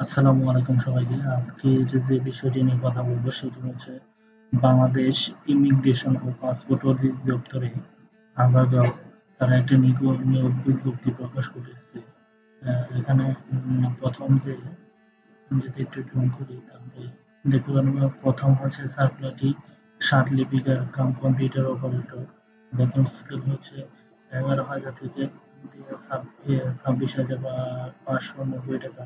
আসসালামু আলাইকুম সবাইকে। আজকের যে বিষয়টি নিয়ে কথা বলব সেটি হচ্ছে বাংলাদেশ ইমিগ্রেশন ও পাসপোর্ট অধিদপ্তরে আগাগাও তারা একটা নিয়োগ বিজ্ঞপ্তি প্রকাশ করেছে। এখানে প্রথম যে যদি একটু জুম করি, তাহলে দেখতে পারেন প্রথম হচ্ছে সার্কুলারটি ষাট লিপিকার কাম কম্পিউটার অপারেটর। বেতন স্কেল হচ্ছে এগারো হাজার থেকে ছাব্বিশ হাজার বা পাঁচশো নব্বই টাকা।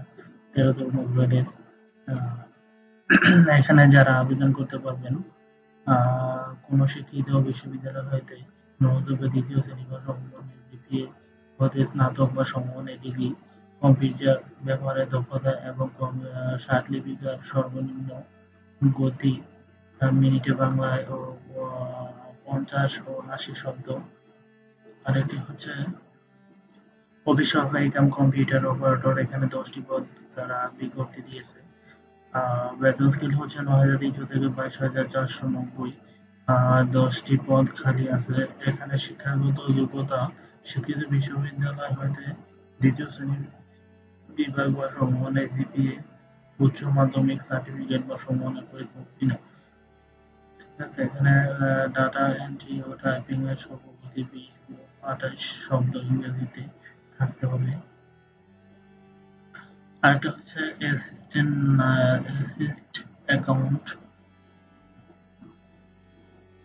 এখানে যারা আবেদন করতে পারবেন কোন শিক্ষিত বিশ্ববিদ্যালয় হইতে ন্যূনতম দ্বিতীয় শ্রেণি বা সমমানের জিপিএ হতে স্নাতক বা সমমানের ডিগ্রি, কম্পিউটার ব্যবহারের দক্ষতা এবং লিপিকার সর্বনিম্ন গতি মিনিটে বাংলায় ও, পঞ্চাশ ও আশি শব্দ। আরেকটি হচ্ছে অফিস সহকারী কাম কম্পিউটার অপারেটর এখানে দশটি পদ তারা বিজ্ঞপ্তি দিয়েছে। বেতন স্কেল হচ্ছে নয় হাজার তিনশো থেকে বাইশ হাজার চারশো নব্বই। দশটি পদ খালি আছে। এখানে শিক্ষাগত যোগ্যতা শিক্ষিত বিশ্ববিদ্যালয় হইতে দ্বিতীয় শ্রেণির বিভাগ বা সমমানের জিপিএ উচ্চ মাধ্যমিক সার্টিফিকেট বা সমমানের উত্তীর্ণ ঠিক আছে, এখানে ডাটা এন্ট্রি ও টাইপিং এর সভাপতি আঠাশ শব্দ ইংরেজিতে থাকতে হবে। আরেকটা হচ্ছে assistant assist account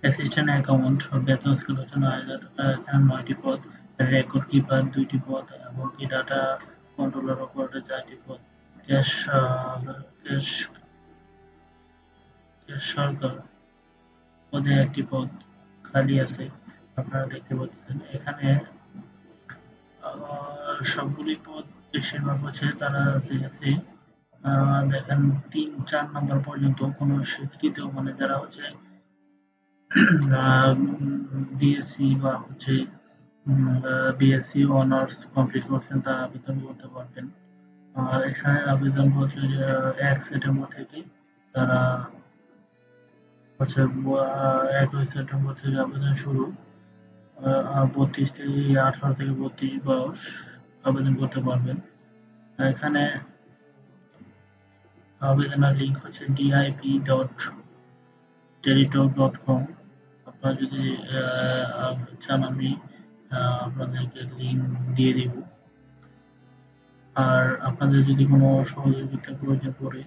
assistant account বেতন স্কেল হচ্ছে নয় হাজার নয়টি পদ রেকর্ড কিপার দুইটি পদ, এবং কি ডাটা কন্ট্রোলার অপারেটর চারটি পদ। ক্যাশ ক্যাশ ক্যাশ সরকার পদে একটি পদ খালি আছে। আপনারা দেখতে পাচ্ছেন এখানে সবগুলি পদ বেশিরভাগ হচ্ছে তারা সিএসসি দেখেন তিন, চার নম্বর পর্যন্ত কোনো শিক্ষিত মানে যারা হচ্ছে বিএসসি বা হচ্ছে বিএসসি অনার্স কমপ্লিট করছেন তারা আবেদন করতে পারবেন। আর এখানে আবেদন হচ্ছে এক সেপ্টেম্বর থেকে তারা হচ্ছে একই সেপ্টেম্বর থেকে আবেদন শুরু। বত্রিশ থেকে আঠারো থেকে বত্রিশ বয়স আবেদন করতে পারবেন। এখানে আবেদনের লিঙ্ক হচ্ছে ডিআইপি ডট ডট কম আপনারা যদি চান আমি আপনাদেরকে লিঙ্ক দিয়ে দিব। আর আপনাদের যদি কোনো সহযোগিতা প্রয়োজন পড়ে,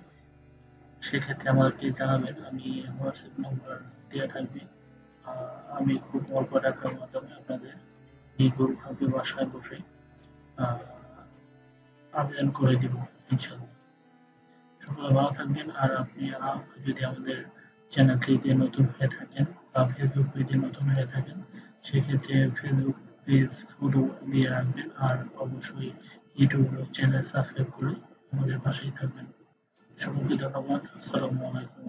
সেক্ষেত্রে আমাদেরকে জানাবেন। আমি হোয়াটসঅ্যাপ নম্বর দেওয়া থাকবে। আমি খুব অল্প টাকার মাধ্যমে আপনাদের নির্ভুলভাবে বাসায় বসে আবেদন করে দিব, ইনশাল্লাহ। সকলে ভালো থাকবেন, আর আপনি যদি আমাদের চ্যানেলটিতে নতুন হয়ে থাকেন বা ফেসবুক পেজে নতুন হয়ে থাকেন, সেক্ষেত্রে ফেসবুক পেজ ফটো দিয়ে রাখবেন, আর অবশ্যই ইউটিউব চ্যানেল সাবস্ক্রাইব করে আমাদের পাশেই থাকবেন। সকলকে ধন্যবাদ, আসসালামু আলাইকুম।